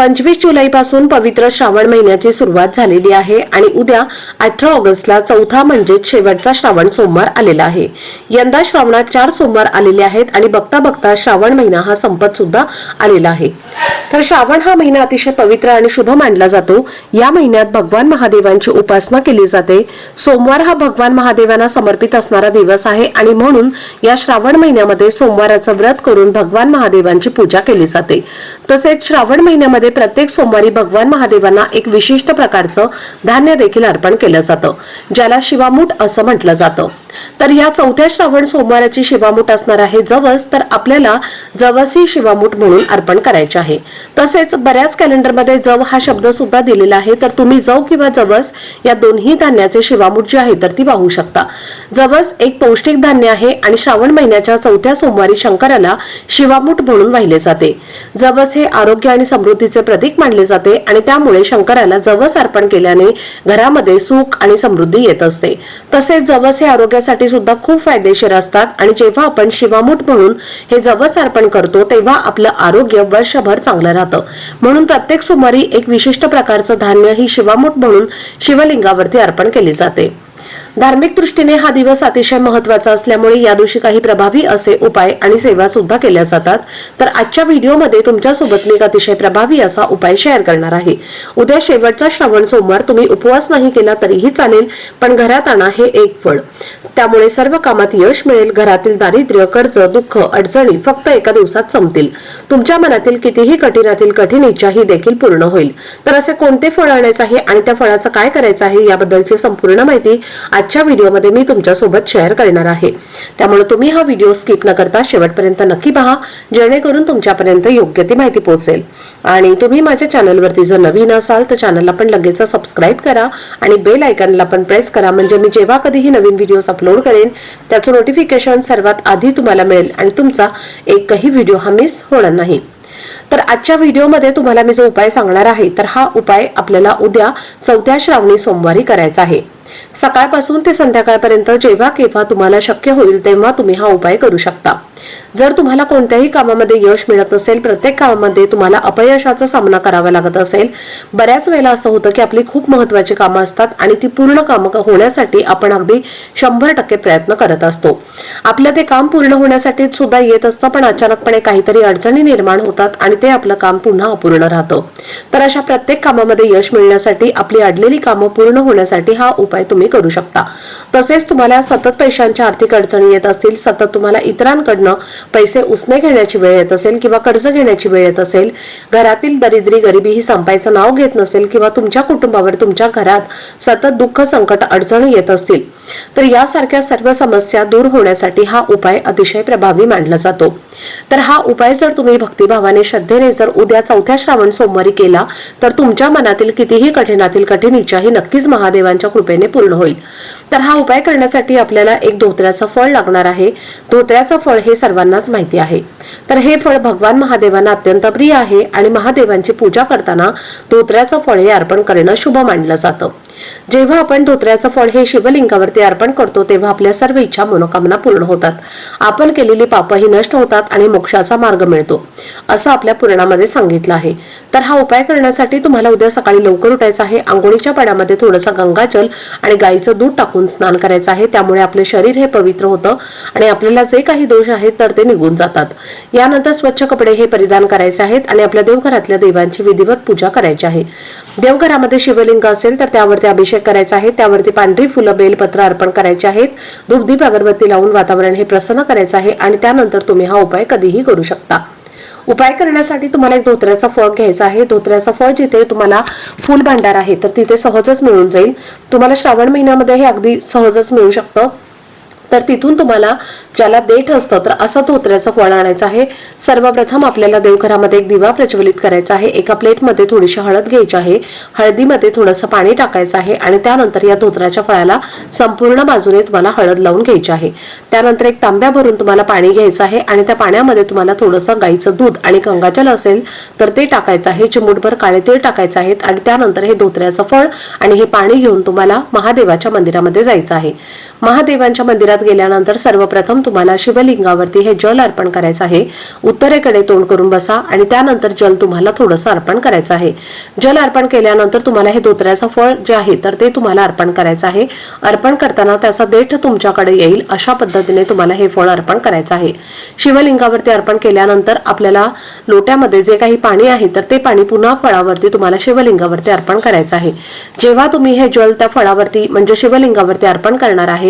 पंचवीस जुलैपासून पवित्र श्रावण महिन्याची सुरुवात झालेली आहे आणि उद्या अठरा ऑगस्टला चौथा म्हणजेच शेवटचा श्रावण सोमवार आलेला आहे. यंदा श्रावणात चार सोमवार आलेले आहेत आणि बघता बघता श्रावण महिना हा संपत सुद्धा आलेला आहे. तर श्रावण हा महिना अतिशय पवित्र आणि शुभ मानला जातो. या महिन्यात भगवान महादेवांची उपासना केली जाते. सोमवार हा भगवान महादेवांना समर्पित असणारा दिवस आहे आणि म्हणून या श्रावण महिन्यामध्ये सोमवाराचं व्रत करून भगवान महादेवांची पूजा केली जाते. तसेच श्रावण महिन्यामध्ये प्रत्येक सोमवारी भगवान महादेवांना एक विशिष्ट प्रकारचं धान्य देखील अर्पण केलं जातं ज्याला शिवामूठ असं म्हटलं जातं. तर या चौथ्या श्रावण सोमवाराची शिवामूठ असणार आहे. जवस तर आपल्याला जवस ही शिवामूठ म्हणून अर्पण करायचे आहे. तसेच बऱ्याच कॅलेंडरमध्ये जव हा शब्द सुद्धा दिलेला आहे. तर तुम्ही जव किंवा जवस या दोन्ही धान्याचे शिवामूठ जे आहे तर ती वाहू शकता. जवस एक पौष्टिक धान्य आहे आणि श्रावण महिन्याच्या चौथ्या सोमवारी शंकराला शिवामूठ म्हणून वाहिले जाते. जवस हे आरोग्य आणि समृद्धीचे प्रतीक मानले जाते आणि त्यामुळे शंकराला जवस अर्पण केल्याने घरामध्ये सुख आणि समृद्धी येत असते. तसेच जवस हे आरोग्यासाठी सुद्धा खूप फायदेशीर असतात. आणि जेव्हा आपण शिवामूठ म्हणून हे जवस अर्पण करतो तेव्हा आपलं आरोग्य वर्षभर चांगलं राहतं. म्हणून प्रत्येक सोमवारी एक विशिष्ट प्रकारचं धान्य ही शिवामूठ म्हणून शिवलिंगावरती अर्पण केली जाते. धार्मिक दृष्टीने हा दिवस अतिशय महत्त्वाचा असल्यामुळे या दिवशी काही प्रभावी असे उपाय आणि सेवा सुद्धा केल्या जातात. तर आजच्या व्हिडिओमध्ये तुमच्यासोबत मी एक अतिशय प्रभावी असा उपाय शेअर करणार आहे. उद्या शेवटचा श्रावण सोमवार तुम्ही उपवास नाही केला तरीही चालेल पण घरात आणा हे एक फळ. त्यामुळे सर्व कामात यश मिळेल घरातील दारिद्र्य कर्ज दुःख अडचणी फक्त एका दिवसात संपतील. तुमच्या मनातील कितीही कठीणातील कठीण इच्छा ही देखील पूर्ण होईल. तर असे कोणते फळ आणायचं आहे आणि त्या फळाचं काय करायचं आहे याबद्दलची संपूर्ण माहिती आजच्या व्हिडिओमध्ये मी तुमच्यासोबत शेअर करणार आहे. त्यामुळे तुम्ही हा व्हिडिओ स्किप न करता शेवटपर्यंत नक्की पहा जेणेकरून तुमच्यापर्यंत योग्य ती माहिती पोहोचेल. आणि तुम्ही माझ्या चॅनलवरती जर नवीन असाल तर चॅनलला पण लगेच सबस्क्राईब करा आणि बेल आयकनला पण प्रेस करा. म्हणजे मी जेव्हा कधीही नवीन व्हिडिओज अपलोड करेन त्याचं नोटिफिकेशन सर्वात आधी तुम्हाला मिळेल आणि तुमचा एकही व्हिडिओ हा मिस होणार नाही. तर आजच्या व्हिडिओमध्ये तुम्हाला मी जो उपाय सांगणार आहे तर हा उपाय आपल्याला उद्या चौथ्या श्रावणी सोमवारी करायचा आहे. सकाळपासून ते संध्याकाळपर्यंत जेव्हा केव्हा तुम्हाला शक्य होईल तेव्हा तुम्ही हा उपाय करू शकता. जर तुम्हाला कोणत्याही कामामध्ये यश मिळत नसेल प्रत्येक कामामध्ये तुम्हाला अपयशाचा सामना करावा लागत असेल बऱ्याच वेळेला असं होतं की आपली खूप महत्वाची कामं असतात आणि ती पूर्ण कामं होण्यासाठी आपण अगदी शंभर टक्के प्रयत्न करत असतो. आपलं ते काम पूर्ण होण्यासाठी सुद्धा येत असतं पण अचानकपणे काहीतरी अडचणी निर्माण होतात आणि ते आपलं काम पुन्हा अपूर्ण राहतं. तर अशा प्रत्येक कामामध्ये यश मिळण्यासाठी आपली अडलेली कामं पूर्ण होण्यासाठी हा उपाय तुम्ही करू शकता. तसेच तुम्हाला सतत पैशांच्या आर्थिक अडचणी येत असतील सतत तुम्हाला इतरांकडनं पैसे उसने घेण्याची वेळ येत असेल किंवा कर्ज घेण्याची वेळ येत असेल घरातील दरिद्री गरिबी ही संपायचं नाव घेत नसेल किंवा तुमच्या कुटुंबावर तुमच्या घरात सतत दुःख संकट अडचणी येत असतील तर यासारख्या सर्व समस्या दूर होण्यासाठी हा उपाय अतिशय प्रभावी मानला जातो. तर हा उपाय जर तुम्ही भक्तिभावाने श्रद्धेने जर उद्या चौथ्या श्रावण सोमवारी केला तर तुमच्या मनातील कितीही कठीणातील कठीण इच्छा ही नक्कीच महादेवांच्या कृपेने पूर्ण होईल. तर हा उपाय करण्यासाठी आपल्याला एक धोत्र्याचं फळ लागणार आहे. धोत्र्याचं फळ हे सर्वांनाच माहिती आहे. तर हे फळ भगवान महादेवांना अत्यंत प्रिय आहे आणि महादेवांची पूजा करताना धोत्र्याचं फळ हे अर्पण करणं शुभ मानलं जातं. जेव्हा आपण धोत्र्याचं फळ हे शिवलिंगावरती अर्पण करतो तेव्हा आपल्या सर्व इच्छा मनोकामना पूर्ण होतात. आपण केलेली पापही नष्ट होतात आणि मोक्षाचा मार्ग मिळतो असं आपल्या पुराणामध्ये सांगितलं आहे. तर हा उपाय करण्यासाठी तुम्हाला उद्या सकाळी लवकर उठायचं आहे. आंघोळीच्या पाण्यामध्ये थोडंसं गंगाजल आणि गाईचं दूध टाकून स्नान करायचं आहे. त्यामुळे आपले शरीर हे पवित्र होतं आणि आपल्याला जे काही दोष आहेत तर ते निघून जातात. यानंतर स्वच्छ कपडे हे परिधान करायचे आहेत आणि आपल्या देवघरातल्या देवांची विधिवत पूजा करायची आहे. देवघरामध्ये शिवलिंग असेल तर त्यावरती अभिषेक करायचा आहे. त्यावरती पांढरी फुलं बेलपत्र अर्पण करायचे आहेत. धूपदीप अगरबत्ती लावून वातावरण हे प्रसन्न करायचं आहे आणि त्यानंतर तुम्ही हा उपाय कधीही करू शकता. उपाय करण्यासाठी तुम्हाला एक धोत्र्याचा फळ घ्यायचा आहे. धोत्र्याचा फळ जिथे तुम्हाला फुल भांडार आहे तर तिथे सहजच मिळून जाईल. तुम्हाला श्रावण महिन्यामध्ये हे अगदी सहजच मिळू शकतं. तर तिथून तुम्हाला ज्याला देठ असतं तर असं धोत्र्याचं फळ आणायचं आहे. सर्वप्रथम आपल्याला देवघरामध्ये एक दिवा प्रज्वलित करायचा आहे. एका प्लेटमध्ये थोडीशी हळद घ्यायची आहे. हळदीमध्ये थोडंसं पाणी टाकायचं आहे आणि त्यानंतर या धोत्र्याच्या फळाला संपूर्ण बाजूने तुम्हाला हळद लावून घ्यायची आहे. त्यानंतर एक तांब्या भरून तुम्हाला पाणी घ्यायचं आहे आणि त्या पाण्यामध्ये तुम्हाला थोडंसं गाईचं दूध आणि गंगाजल असेल तर ते टाकायचं आहे. चिमूटभर काळे तीळ टाकायचं आहेत आणि त्यानंतर हे धोत्र्याचं फळ आणि हे पाणी घेऊन तुम्हाला महादेवाच्या मंदिरामध्ये जायचं आहे. महादेवांच्या मंदिरात गेल्यानंतर सर्वप्रथम तुम्हाला शिवलिंगावरती हे जल अर्पण करायचं आहे. उत्तरेकडे तोंड करून बसा आणि त्यानंतर जल तुम्हाला थोडंसं अर्पण करायचं आहे. जल अर्पण केल्यानंतर तुम्हाला हे धोत्र्याचं फळ जे आहे तर ते तुम्हाला अर्पण करायचं आहे. अर्पण करताना त्याचा देठ तुमच्याकडे येईल अशा पद्धतीने तुम्हाला हे फळ अर्पण करायचं आहे. शिवलिंगावरती अर्पण केल्यानंतर आपल्याला लोट्यामध्ये जे काही पाणी आहे तर ते पाणी पुन्हा फळावरती तुम्हाला शिवलिंगावरती अर्पण करायचं आहे. जेव्हा तुम्ही हे जल त्या फळावरती म्हणजे शिवलिंगावरती अर्पण करणार आहे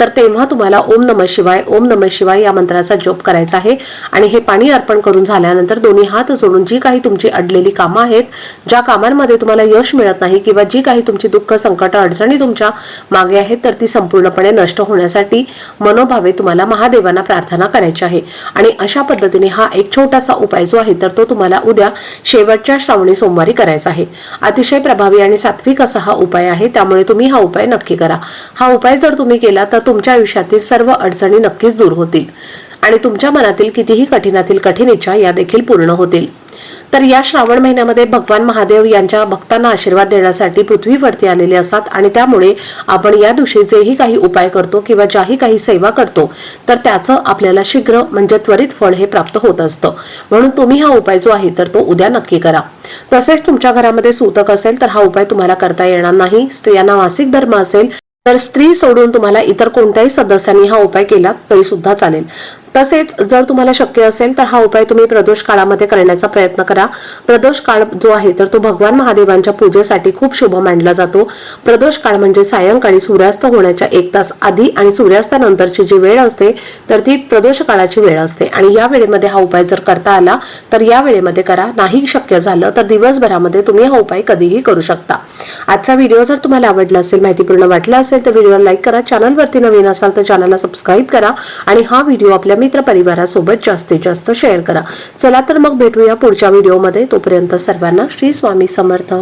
तर तेव्हा तुम्हाला ओम नम शिवाय ओम नम शिवाय या मंत्राचा जप करायचा आहे. आणि हे पाणी अर्पण करून झाल्यानंतर दोन्ही हात जोडून जी काही तुमची अडलेली कामं आहेत ज्या कामांमध्ये तुम्हाला यश मिळत नाही किंवा जी काही तुमची दुःख संकट अडचणी तुमच्या मागे आहेत तर ती संपूर्णपणे नष्ट होण्यासाठी मनोभावे तुम्हाला महादेवांना प्रार्थना करायची आहे. आणि अशा पद्धतीने हा एक छोटासा उपाय जो आहे तर तो तुम्हाला उद्या शेवटच्या श्रावणी सोमवारी करायचा आहे. अतिशय प्रभावी आणि सात्विक असा हा उपाय आहे त्यामुळे तुम्ही हा उपाय नक्की करा. हा उपाय जर तुम्ही केला तर तुमच्या आयुष्यातील सर्व अडचणी नक्कीच दूर होतील. आणि तुमच्या मनातील कितीही कठीणातील कठीण इच्छा या देखील पूर्ण होतील. तर या श्रावण महिन्यामध्ये भगवान महादेव यांच्या भक्तांना आशीर्वाद देण्यासाठी पृथ्वीवरती आलेले असतात आणि त्यामुळे आपण या दिवशी जेही काही उपाय करतो किंवा ज्याही काही सेवा करतो तर त्याचं आपल्याला शीघ्र म्हणजे त्वरित फळ हे प्राप्त होत असतं. म्हणून तुम्ही हा उपाय जो आहे तर तो उद्या नक्की करा. तसेच तुमच्या घरामध्ये सूतक असेल तर हा उपाय तुम्हाला करता येणार नाही. स्त्रियांना मासिक धर्म असेल तर स्त्री सोडून तुम्हाला इतर कोणत्याही सदस्यांनी हा उपाय केला तरी सुद्धा चालेल. तसेच जर तुम्हाला शक्य असेल तर हा उपाय तुम्ही प्रदोष काळामध्ये करण्याचा प्रयत्न करा. प्रदोष काळ जो आहे तर तो भगवान महादेवांच्या पूजेसाठी खूप शुभ मानला जातो. प्रदोष काळ म्हणजे सायंकाळी सूर्यास्त होण्याच्या एक तास आधी आणि सूर्यास्तानंतरची जी वेळ असते तर ती प्रदोष काळाची वेळ असते. आणि या वेळेमध्ये हा उपाय जर करता आला तर या वेळेमध्ये करा. नाही शक्य झालं तर दिवसभरामध्ये तुम्ही हा उपाय कधीही करू शकता. आजचा व्हिडिओ जर तुम्हाला आवडला असेल माहितीपूर्ण वाटला असेल तर व्हिडिओला लाईक करा. चॅनलवरती नवीन असाल तर चॅनलला सबस्क्राईब करा. आणि हा व्हिडिओ आपल्या मित्र परिवारासोबत जास्तीत जास्त शेअर करा. चला तर मग भेटूया पुढच्या व्हिडिओमध्ये तोपर्यंत सर्वांना श्री स्वामी समर्थ.